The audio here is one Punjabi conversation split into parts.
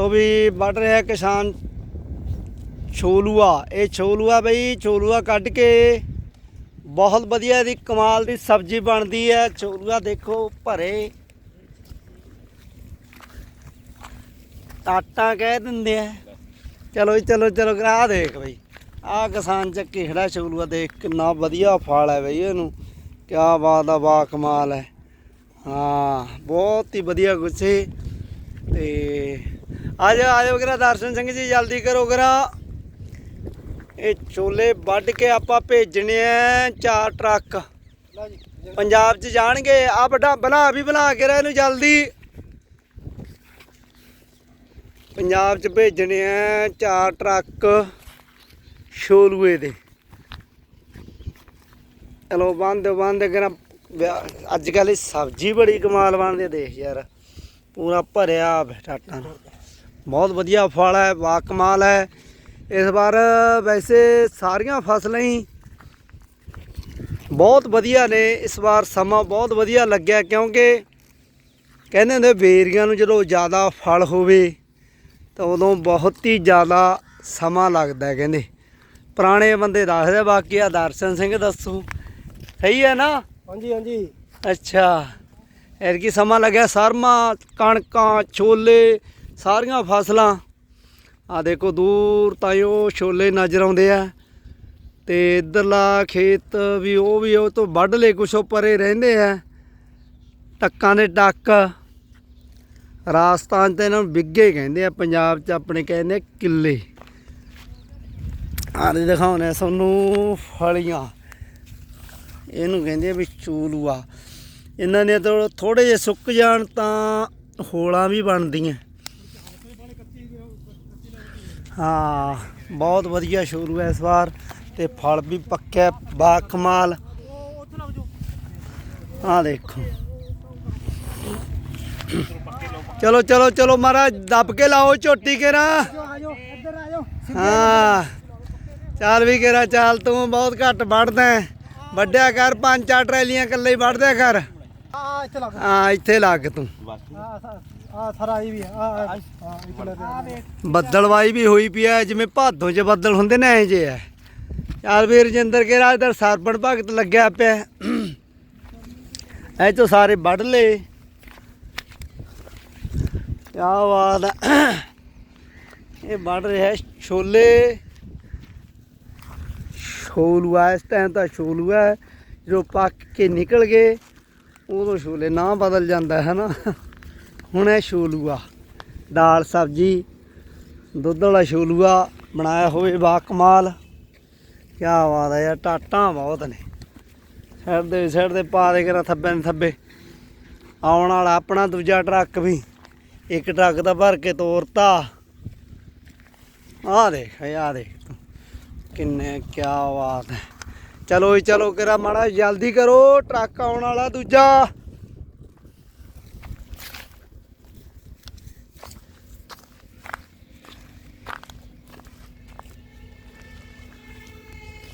ਲੋ ਵੀ ਵੱਢ ਰਿਹਾ ਕਿਸਾਨ ਛੋਲੂਆ। ਇਹ ਛੋਲੂਆ ਬਈ, ਛੋਲੂਆ ਕੱਢ ਕੇ ਬਹੁਤ ਵਧੀਆ ਇਹਦੀ ਕਮਾਲ ਦੀ ਸਬਜ਼ੀ ਬਣਦੀ ਹੈ। ਛੋਲੂਆ ਦੇਖੋ ਭਰੇ। ਆਟਾ ਕਹਿ ਦਿੰਦੇ ਆ। ਚਲੋ ਜੀ, ਚਲੋ ਚਲੋ ਆ ਦੇਖ ਬਈ। ਆ ਕਿਸਾਨ ਚੱਕੀ ਖੜਾ ਛੋਲੂਆ ਦੇਖ, ਕਿੰਨਾ ਵਧੀਆ ਫਲ ਹੈ ਬਈ ਇਹਨੂੰ। ਕਿਆ ਬਾਤ ਆ ਬਾ ਕਮਾਲ ਹੈ। ਹਾਂ, ਬਹੁਤ ਹੀ ਵਧੀਆ ਗੁੱਸੇ। ਤੇ ਆ ਜਾ ਆ ਜਾ ਵਗੈਰਾ ਦਰਸ਼ਨ ਸਿੰਘ ਜੀ ਜਲਦੀ ਕਰੋ ਗਰਾ ਇਹ ਛੋਲੇ ਵੱਢ ਕੇ ਆਪਾਂ ਭੇਜਣੇ ਆ ਚਾਰ ਟਰੱਕ। ਪੰਜਾਬ 'ਚ ਜਾਣਗੇ। ਆ ਵੱਡਾ ਬਣਾ ਵੀ ਬਣਾ ਕੇ ਰਹਿ ਇਹਨੂੰ ਜਲਦੀ। ਪੰਜਾਬ 'ਚ ਭੇਜਣੇ ਆ ਚਾਰ ਟਰੱਕ ਛੋਲੂਏ ਦੇ। ਚਲੋ ਬੰਦ ਬੰਦ ਕਰਾਂ। ਅੱਜ ਕੱਲ ਇਹ ਸਬਜ਼ੀ ਬੜੀ ਕਮਾਲ ਬਣਦੀ ਦੇਖ ਯਾਰ। ਪੂਰਾ ਭਰਿਆ ਬਟਾਟਾ ਨਾਲ ਬਹੁਤ ਵਧੀਆ ਫਲ ਹੈ ਵਾ ਕਮਾਲ ਹੈ। ਇਸ ਵਾਰ ਵੈਸੇ ਸਾਰੀਆਂ ਫਸਲਾਂ ਹੀ ਬਹੁਤ ਵਧੀਆ ਨੇ। ਇਸ ਵਾਰ ਸਮਾਂ ਬਹੁਤ ਵਧੀਆ ਲੱਗਿਆ ਕਿਉਂਕਿ ਕਹਿੰਦੇ ਹੁੰਦੇ ਬੇਰੀਆਂ ਨੂੰ ਜਦੋਂ ਜ਼ਿਆਦਾ ਫਲ ਹੋਵੇ ਤਾਂ ਉਦੋਂ ਬਹੁਤ ਹੀ ਜ਼ਿਆਦਾ ਸਮਾਂ ਲੱਗਦਾ ਕਹਿੰਦੇ। ਪੁਰਾਣੇ ਬੰਦੇ ਦੱਸਦੇ ਬਾਕੀ ਆ ਦਰਸ਼ਨ ਸਿੰਘ ਦੱਸੋ। ਸਹੀ ਹੈ ਨਾ? ਹਾਂਜੀ ਹਾਂਜੀ। ਅੱਛਾ। ਐਰਕੀ ਸਮਾਂ ਲੱਗਿਆ ਸਰਮਾ ਕਣਕਾਂ ਛੋਲੇ ਸਾਰੀਆਂ ਫਸਲਾਂ ਆ ਦੇਖੋ ਦੂਰ ਤਾਈਓ ਛੋਲੇ ਨਜ਼ਰ ਆਉਂਦੇ ਆ। ਤੇ ਇਧਰਲਾ ਖੇਤ ਵੀ ਉਹ ਵੀ ਉਹ ਤੋਂ ਵੱਢ ਲਏ ਕੁਛ ਉਹ ਪਰੇ ਰਹਿੰਦੇ ਆ। ਟੱਕਾਂ ਦੇ ਟੱਕ ਰਾਜਸਥਾਨ ਤੇ ਇਹਨਾਂ ਨੂੰ ਵਿੱਗੇ ਕਹਿੰਦੇ ਆ, ਪੰਜਾਬ 'ਚ ਆਪਣੇ ਕਹਿੰਦੇ ਆ ਕਿੱਲੇ। ਆਹ ਦਿਖਾਉਣੇ ਆ ਤੁਹਾਨੂੰ ਫਲੀਆਂ। ਇਹਨੂੰ ਕਹਿੰਦੇ ਆ ਵੀ ਚੂਲੂਆ। ਇਹਨਾਂ ਨੇ ਤਾਂ ਥੋੜੇ ਜਿਹੇ ਸੁੱਕ ਜਾਣ ਤਾਂ ਹੋਲਾਂ ਵੀ ਬਣਦੀਆਂ। ਹਾਂ ਬਹੁਤ ਵਧੀਆ ਸ਼ੁਰੂ ਹੈ ਇਸ ਵਾਰ ਤੇ ਫਲ ਵੀ ਪੱਕਿਆ ਬਾ ਕਮਾਲ। ਆ ਦੇਖੋ। ਚਲੋ ਚਲੋ ਚਲੋ ਮਹਾਰਾਜ ਦੱਬ ਕੇ ਲਾਓ ਝੋਟੀ ਕੇ ਨਾ ਆਜੋ ਇੱਧਰ ਆਜੋ ਹਾਂ ਚੱਲ ਵੀ ਕੇਰਾ ਚੱਲ ਤੂੰ ਬਹੁਤ ਘੱਟ ਵੱਢਦਾ ਹੈ। ਵੱਢਿਆ ਕਰ ਪੰਜ ਚਾਰ ਟਰੈਲੀਆਂ ਇਕੱਲੇ ਹੀ ਵੱਢਦਿਆ ਕਰ ਹਾਂ ਇੱਥੇ ਲੱਗ ਤੂੰ। ਆ ਥਰਾਈ ਵੀ ਆ ਆ ਬੱਦਲਵਾਈ ਵੀ ਹੋਈ ਪਈ ਐ ਜਿਵੇਂ ਭਾਦੋਂ 'ਚ ਬੱਦਲ ਹੁੰਦੇ ਨੇ ਐ ਜੇ ਐ ਚੱਲ ਵੀ ਰਜਿੰਦਰ ਕੇ ਰਾਜ ਦਾ ਸਰਪਣ ਭਗਤ ਲੱਗਿਆ ਪਿਆ। ਐ ਤੋਂ ਸਾਰੇ ਵੱਢ ਲਏ। ਕਿਆ ਬਾਤ ਹੈ ਇਹ ਵੱਢ ਰਿਹਾ ਹੈ ਛੋਲੇ। ਛੋਲੂਆ ਇਸ ਟਾਈਮ ਤਾਂ ਛੋਲੂਆ ਹੈ। ਜਦੋਂ ਪੱਕ ਕੇ ਨਿਕਲ ਗਏ ਉਦੋਂ ਛੋਲੇ ਨਾ ਬਦਲ ਜਾਂਦਾ ਹੈ ਨਾ ਹੁਣ ਇਹ ਛੋਲੂਆ, ਦਾਲ, ਸਬਜੀ, ਦੁੱਧ ਵਾਲਾ ਛੋਲੂਆ ਬਣਾਇਆ ਹੋਵੇ ਬਾ ਕਮਾਲ। ਕੀ ਬਾਤ ਹੈ ਯਾਰ, ਟਾਟਾਂ ਬਹੁਤ ਨੇ। ਸਾਈਡ ਦੇ ਸਾਈਡ ਦੇ ਪਾ ਦੇ ਕਰਾ ਥੱਬੇ ਨੇ ਥੱਬੇ। ਆਉਣ ਵਾਲਾ ਆਪਣਾ ਦੂਜਾ ਟਰੱਕ ਵੀ, ਇੱਕ ਟਰੱਕ ਦਾ ਭਰ ਕੇ ਤੋਰਤਾ। ਆ ਦੇਖ ਆ ਦੇਖ ਤੂੰ, ਕਿੰਨੇ ਕੀ ਬਾਤ ਹੈ। ਚਲੋ ਜੀ, ਚਲੋ ਕਰਾ ਮਾੜਾ ਜਲਦੀ ਕਰੋ, ਟਰੱਕ ਆਉਣ ਵਾਲਾ ਦੂਜਾ।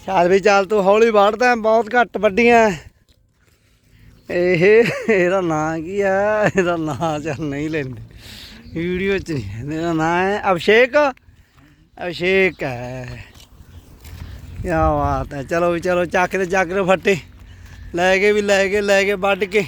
ਚੱਲ ਵੀ ਚੱਲ ਤੂੰ ਹੌਲੀ ਵੜਦਾ ਬਹੁਤ ਘੱਟ ਵੱਡੀਆਂ ਇਹ, ਇਹਦਾ ਨਾਂ ਕੀ ਆ? ਇਹਦਾ ਨਾਂ ਚੱਲ ਨਹੀਂ ਲੈਂਦੇ। ਵੀਡੀਓ ਚ ਨਹੀਂ ਇਹਦਾ ਨਾਂ ਹੈ ਅਭਿਸ਼ੇਕ। ਅਭਿਸ਼ੇਕ ਹੈ। ਕੀ ਬਾਤ ਹੈ। ਚਲੋ ਵੀ ਚਲੋ, ਚੱਕ ਤੇ ਚੱਕ ਦੇ ਫੱਟੇ। ਲੈ ਕੇ ਵੀ ਲੈ ਕੇ ਲੈ ਕੇ ਵੱਢ ਕੇ।